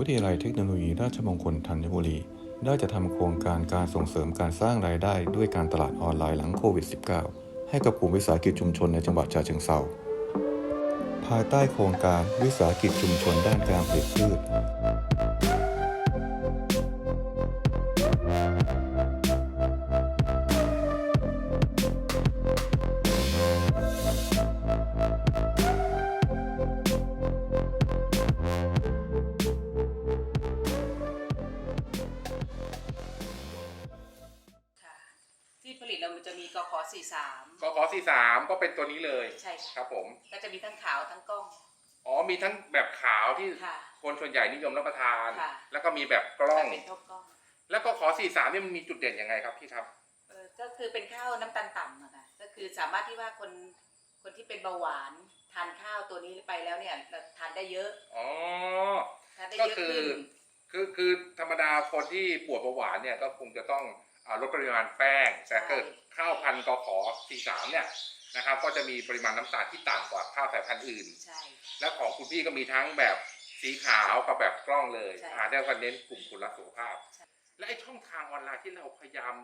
วิทยาลัยเทคโนโลยีราชมงคลธัญบุรี ได้จะทำโครงการการส่งเสริมการสร้างรายได้ด้วยการตลาดออนไลน์หลังโควิด -19 ให้กับกลุ่มวิสาหกิจชุมชนในจังหวัดชาเชิงเซาภายใต้โครงการวิสาหกิจชุมชนด้านการผลิตพืช ผลิตเรามันจะมีกขอ43กขอ43ก็เป็นตัวนี้เลยใช่ค่ะครับผม ก็จะมีทั้งขาวทั้งกล้อง อ๋อมีทั้งแบบขาวที่ค่ะคนส่วนใหญ่นิยมรับประทาน ค่ะ แล้วก็มีแบบกล้อง เป็นท็อปกล้องแล้วก็ขอ43เนี่ยมันมีจุดเด่นยังไงครับพี่ครับเออก็คือเป็นข้าวน้ำตาลต่ำอะค่ะก็คือสามารถที่ว่าคนคนที่เป็นเบาหวานทานข้าวตัวนี้ไปแล้วเนี่ยทานได้เยอะอ๋อ ทานได้ก็เยอะคือ ขึ้น คือคือธรรมดาคนที่ปวดเบาหวานเนี่ยก็คงจะต้องอา ลดปริมาณแป้งแต่เกิดข้าวพันธุ์กขอ43เนี่ยนะครับก็จะมีปริมาณน้ำตาลที่ต่ำกว่าข้าวสายพันธุ์อื่นใช่และของคุณพี่ก็มีทั้งแบบสีขาวกับแบบกล้องเลยใช่อาได้ก็เน้นกลุ่มคนรักสุขภาพใช่และไอ้ช่องทางออนไลน์ที่เราพยายาม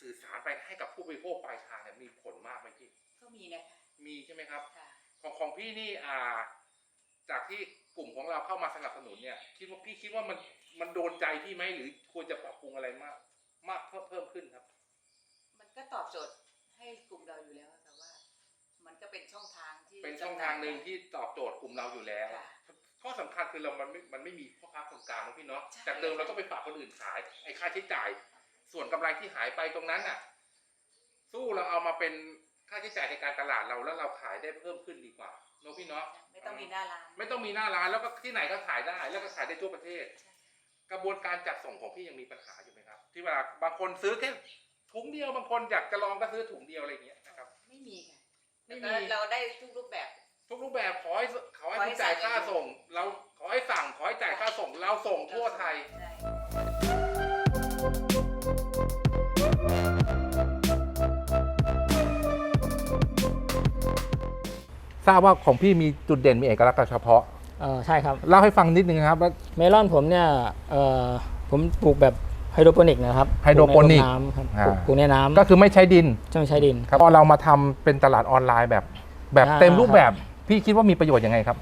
สื่อสารไปให้กับผู้บริโภคปลายทางเนี่ยมีผลมากไหมพี่ ก็มีนะคะมีใช่ไหมครับค่ะของของพี่นี่อ่า จากที่กลุ่มของเราเข้ามาสนับสนุนเนี่ย คิดว่าพี่คิดว่ามันมันโดนใจพี่ไหมหรือควรจะปรับปรุงอะไรมาก มากเพิ่มเพิ่มขึ้นครับ มันก็ตอบโจทย์ให้กลุ่มเราอยู่แล้วแต่ว่า มันก็เป็นช่องทางที่เป็นช่องทางหนึ่งที่ตอบโจทย์กลุ่มเราอยู่แล้วค่ะ ข้อสำคัญคือเรามันไม่มันไม่มีพ่อค้าคนกลางนะพี่เนาะใช่ จากเดิมเราต้องไปฝากคนอื่นขายไอ้ค่าใช้จ่าย ส่วนกำไรที่หายไปตรงนั้นน่ะ สู้เราเอามาเป็นค่าใช้จ่ายในการตลาดเราแล้วเราขายได้เพิ่มขึ้นดีกว่าเนาะพี่เนาะไม่ต้องมีหน้าร้าน ไม่ต้องมีหน้าร้านแล้วก็ที่ไหนก็ขายได้ แล้วก็ขายได้ทั่วประเทศกระบวนการจัดส่งของพี่ยังมีปัญหาอยู่ไหมครับ ที่เวลาบางคนซื้อแค่ถุงเดียวบางคนอยากจะลองก็ซื้อถุงเดียวอะไรอย่างเงี้ยนะครับ ไม่มีค่ะไม่มีแล้วก็เราได้ทุกรูปแบบ ทุกรูปแบบขอให้ขอให้ขอให้คุณจ่ายสั่งค่าส่ง เราขอให้สั่งขอให้จ่ายค่าส่ง เราส่งทั่วไทยใช่ทราบว่าของพี่มีจุดเด่นมีเอกลักษณ์เฉพาะเออใช่ครับ เล่าให้ฟังนิดนึงครับว่าเมลอนผมเนี่ยเออผมปลูกแบบ ไฮโดรโปนิกนะครับไฮโดรโปนิกปลูใน้ำครับอ่าปลูกปลูกในน้ำก็คือไม่ใช้ดินจะไม่ใช้ดิน ครับพอเรามาทำเป็นตลาดออนไลน์แบบ แบบอ่า เต็มรูปแบบพี่คิดว่ามีประโยชน์ยังไงครับ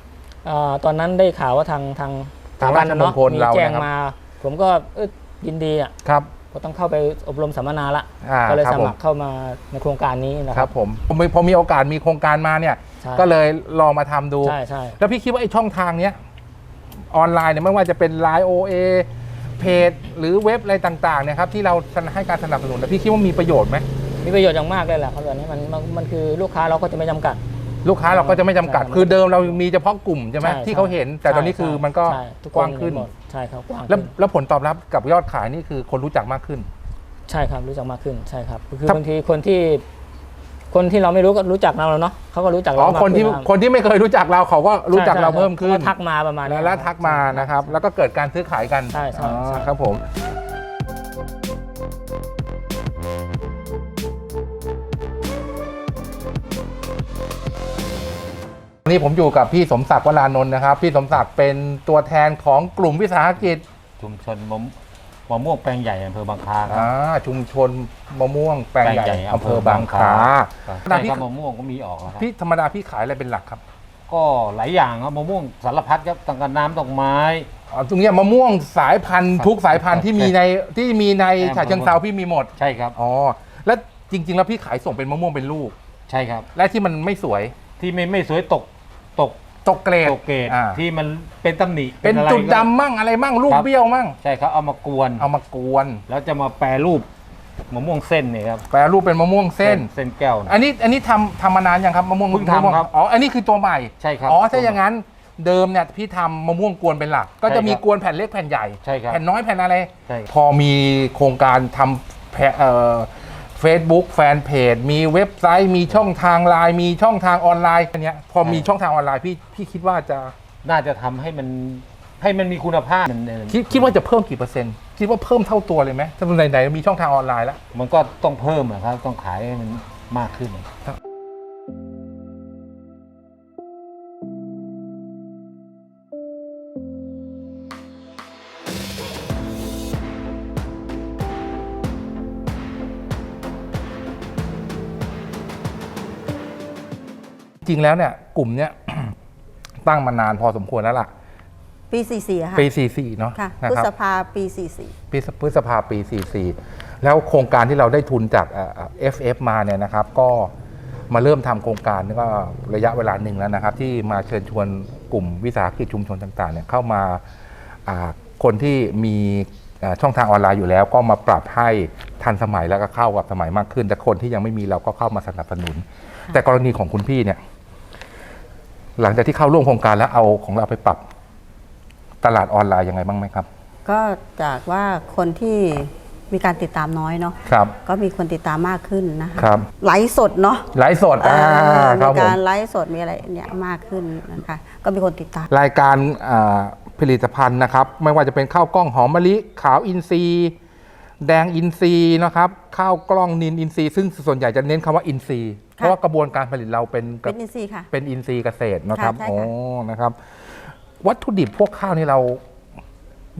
เอ่อตอนนั้นได้ข่าวว่าทางทางทางสถบันราชมงเนาะคลมีเราแจ้งนะครับ มา ผมก็เอยยินดีอะครับก็ต้องเข้าไปอบรมสัมมนาละอ่าก็เลยครับสผมมัครเข้ามาในโครงการนี้นะคครัรับบผมผมพอมีโอกาสมีโครงการมาเนี่ย ใช่ก็เลยลองมาทำดู ใช่ใช่ แล้วพี่คิดว่าไอ้ช่องทางเนี้ยออนไลน์เนี่ยไม่ว่าจะเป็น Line OA เพจหรือเว็บอะไรต่างๆเนี่ยครับที่เราให้การสนับสนุนแล้วพี่คิดว่ามีประโยชน์ไหมมีประโยชน์อย่างมากเลยแหละครับตอนนี้มันมันมันคือลูกค้าเราก็จะไม่จำกัด ลูกค้าเราก็จะไม่จำกัด ใช่คือเดิมเรามีเฉพาะกลุ่มใช่ไหมใช่ที่เขาเห็น แต่ตอนนี้ใช่คือมันก็ใช่ทุกว้างขึ้นหมดใช่ครับกว้างแล้วขึ้นแล้วผลตอบรับกับยอดขายนี่คือคนรู้จักมากขึ้น ใช่ครับรู้จักมากขึ้นใช่ครับ คือครับ บางทีคนที่ คนที่เราไม่รู้ก็รู้จักเราแล้วเนาะเขาก็รู้จักอ๋เราอมากคนที่ขึ้ะคนที่ไม่เคยรู้จักเราเขาก็รู้จักใช่เราใช่เพิ่มขึ้น ขาก็ทักมาประมาณนี้แล้วแล้วทักมานะครับ แล้วก็เกิดการซื้อขายกันใช่ใช่อ๋อใช่ ครับผมวันนี้ผมอยู่กับพี่สมศักดิ์วรานนท์นะครับ พี่สมศักดิ์เป็นตัวแทนของกลุ่มวิสาหกิจชุมชนมะ มะม่วงแปลงใหญ่อำเภอบางคล้าครับ อ่าชุมชนมะม่วงแปลงใหญ่อำเภอบางคล้าครับธรรมดาใช่พี่ ครับมะม่วงก็มีออกแล้วครับพี่ธรรมดาพี่ขายอะไรเป็นหลักครับก็หลายอย่างครับมะม่วงสารพัดครับตั้งแต่น้ำดอกไม้ อ๋อตรงเนี้ยมะม่วงสายพันธุ์ครับทุกสายพันธุ์ที่มีในที่มีในใช่ฉะเชิงเซาพี่มีหมด ใช่ครับ อ๋อ แล้วจริง ๆ แล้วพี่ขายส่งเป็นมะม่วงเป็นลูก ใช่ครับ และที่มันไม่สวย ที่ไม่ไม่สวยตก ตกตกเกรดตกเกรดอ่าที่มันเป็นตำหนิเป็นอะไรจุดก็ ดำมั่งอะไรมั่งลูกครับ เบี้ยวมั่ง ใช่ครับเอามากวน เอามากวน แล้วจะมาแปรรูปมะม่วงเส้นเนี่ยครับแปรรูปเป็นมะม่วงเส้น เส้นแก้วนะอันนี้อันนี้ทำทำมานานยังครับมะม่วงเพิ่งทำมะม่วครับอ๋ออันนี้คือตัวใหม่ใช่ครับอ๋อถ้าอย่างนั้นเดิมเนี่ยพี่ทำมะม่วงกวนเป็นหลัก ก็จะมีใช่ครับกวนแผ่นเล็กแผ่นใหญ่ ใช่ครับแผ่นน้อยแผ่นอะไร ใช่พอมีโครงการทำแพเอ่อ เฟซบุ๊กแฟนเพจมีเว็บไซต์ มีช่องทางไลน์มีช่องทางออนไลน์อันเนี้ยพอมีช่องทางออนไลน์พี่พี่คิดว่าจะน่าจะทำให้มันให้มันมีคุณภาพมันคิดคิดว่าจะเพิ่มกี่เปอร์เซ็นต์คิดว่าเพิ่มเท่าตัวเลยไหมถ้าไหนไหนๆมีช่องทางออนไลน์แล้ว มันก็ต้องเพิ่มอะครับ ต้องขายให้มันมากขึ้น จริงแล้วเนี่ยกลุ่มเนี้ย ตั้งมานานพอสมควรแล้วล่ะ ปี 44ค่ะปี 44 เนาะค่ะนะพฤครับษภาปีปีพฤษภาปี 44 แล้วโครงการที่เราได้ทุนจากเอ่อ FF มาเนี่ยนะครับ ก็มาเริ่มทำโครงการนี่ก็ระยะเวลาหนึ่งแล้วนะครับ ที่มาเชิญชวนกลุ่มวิสาหกิจชุมชนต่างๆเนี่ยเข้ามาอ่าคนที่มีอ่าช่องทางออนไลน์อยู่แล้ว ก็มาปรับให้ ทันสมัยแล้วก็เข้ากับสมัยมากขึ้น แต่คนที่ยังไม่มีเราก็เข้ามาสนับสนุน แต่กรณีของคุณพี่เนี่ย หลังจากที่เข้าร่วมโครงการแล้วเอาของเราไปปรับตลาดออนไลน์ยังไงบ้างไหมครับ44ก็จากว่าคนที่มีการติดตามน้อยเนาะครับ ก็มีคนติดตามมากขึ้นนะคะครับไลฟ์สดเนาะไลฟ์สดอ่าเอ่อคมีรับผมการไลฟ์สดมีอะไรเนี่ยมากขึ้นนะคะก็มีคนติดตาม รายการอ่าผลิตภัณฑ์นะครับ ไม่ว่าจะเป็นข้าวกล้องหอมมะลิขาวอินทรีย์ แดงอินทรีย์นะครับข้าวกล้องนินอินทรีย์ซึ่งส่วนใหญ่จะเน้นคำว่าอินทรีย์เพราะว่ากระบวนการผลิตเราเป็นเป็นอินซีย์ค่ะ เป็นอินทรีย์เกษตรนะครับค่ะใช่ค่ะโอ้นะครับ วัตถุดิบพวกข้าวนี่เรา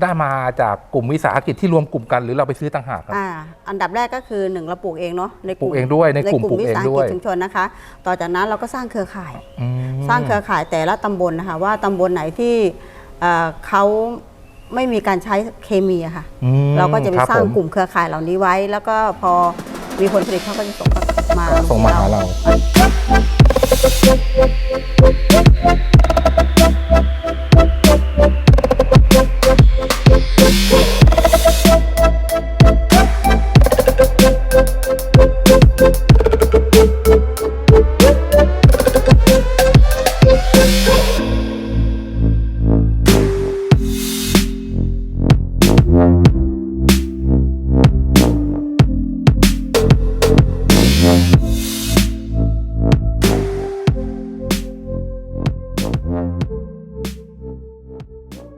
ได้มาจากกลุ่มวิสาหกิจที่รวมกลุ่มกันหรือเราไปซื้อต่างหากครับ อ่าอันดับแรกก็คือหนึ่งเราปลูกเองเนาะในปลูกเองด้วยในกลุ่มปลูกวิเองสาหด้วกิจย ชุมชนนะคะ ต่อจากนั้นเราก็สร้างเครือข่าย อืม สร้างเครือข่ายแต่ละตำบลนะคะว่าตำบลไหนที่เอ่อเขา ไม่มีการใช้เคมีอะค่ะ อืมเราก็จะไปคบสร้างผม กลุ่มเครือข่ายเหล่านี้ไว้ แล้วก็พอมีผลผลิตเขาก็จะส่งมาส่งมาหาเราเรา